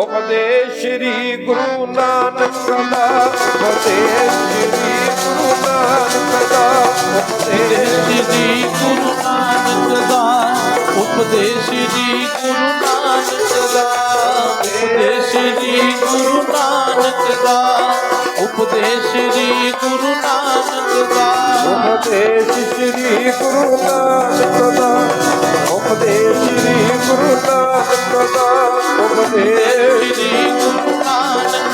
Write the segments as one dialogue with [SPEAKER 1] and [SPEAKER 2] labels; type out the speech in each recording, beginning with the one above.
[SPEAKER 1] ਸ੍ਰੀ ਗੁਰੂ ਨਾਨਕ ਦਾ ਉਪਦੇਸ਼ ਸ੍ਰੀ ਗੁਰੂ ਨਾਨਕ ਦਾ ਉਪਦੇਸ਼
[SPEAKER 2] ਸ੍ਰੀ ਗੁਰੂ ਨਾਨਕ ਦਾ ਉਪਦੇਸ਼ ਜੀ ਗੁਰੂ ਨਾਨਕ ਦਾ ਉਪਦੇਸ਼ ਜੀ ਗੁਰੂ ਨਾਨਕ ਦਾ ਉਪਦੇਸ਼ ਜੀ ਗੁਰੂ ਨਾਨਕ ਦਾ
[SPEAKER 1] ਉਪਦੇਸ਼ ਸ੍ਰੀ ਗੁਰੂ ਨਾਨਕ ਦਾ ਉਪਦੇਸ਼ ਸ੍ਰੀ ਗੁਰੂ ਨਾਨਕ ਦਾ ਉਪਦੇਸ਼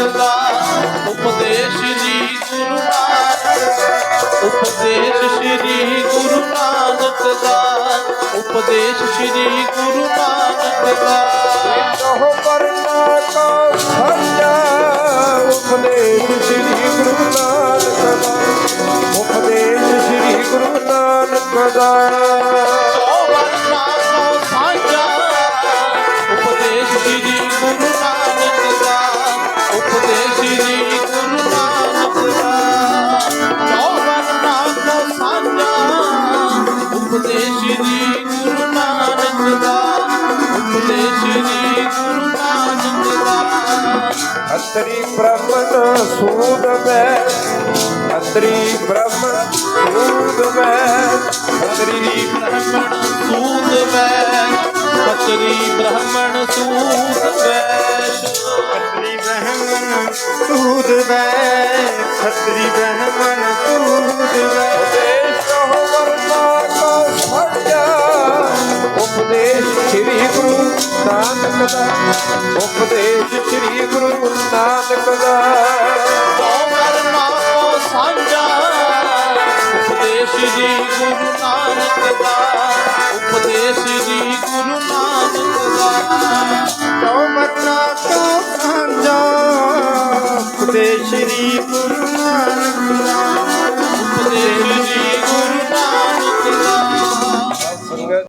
[SPEAKER 2] ਨਾਨਕ ਉਪਦੇਸ਼ ਜੀ ਗੁਰੂ ਨਾਨਕ ਉਪਦੇਸ਼ ਸ੍ਰੀ ਗੁਰੂ ਨਾਨਕ ਦਾ, ਉਪਦੇਸ਼ ਸ੍ਰੀ ਗੁਰੂ ਨਾਨਕ ਦਾ।
[SPEAKER 1] ਕਹੋ ਕਰਨਾ ਕਾ ਸਾਜਾ ਉਪਦੇਸ਼ ਸ੍ਰੀ ਗੁਰੂ ਨਾਨਕ ਦਾ, ਉਪਦੇਸ਼ ਸ੍ਰੀ ਗੁਰੂ ਨਾਨਕ ਦਾ। ਅਤਰੀ ਬ੍ਰਹਮ ਸੂਦ ਮੈਂ, ਅਤਰੀ ਬ੍ਰਹਮਣ ਸੂਦ ਮੈਂ, ਅਤਰੀ
[SPEAKER 2] ਬ੍ਰਹਮਣ ਸੂਦ ਵੈਸ਼ ਖਤਰੀ ਬ੍ਰਹਮਣ ਸੂਦ ਵੈਸ਼
[SPEAKER 1] ਖੱਤਰੀ ਬ੍ਰਹਮਣ ਸੂਦ ਵੈ ਖੱਤਰੀ ਬ੍ਰਹਮਣ ਸੂਦ ਵੈ ਨਾਨਕ ਦਾ ਉਪਦੇਸ਼ ਸ੍ਰੀ ਗੁਰੂ ਨਾਨਕ ਦਾ
[SPEAKER 2] ਵਰਨਾ ਕੋ ਸਾਂਝਾ ਉਪਦੇਸ਼ ਜੀ ਗੁਰੂ ਨਾਨਕ ਦਾ ਉਪਦੇਸ਼ ਜੀ ਗੁਰੂ ਨਾਨਕ ਦਾ
[SPEAKER 1] ਚੌਮਰਨਾ ਕਾ ਸਾਂਝਾ ਉਪਦੇਸ਼ ਸ੍ਰੀ ਗੁਰੂ ਨਾਨਕ ਦਾ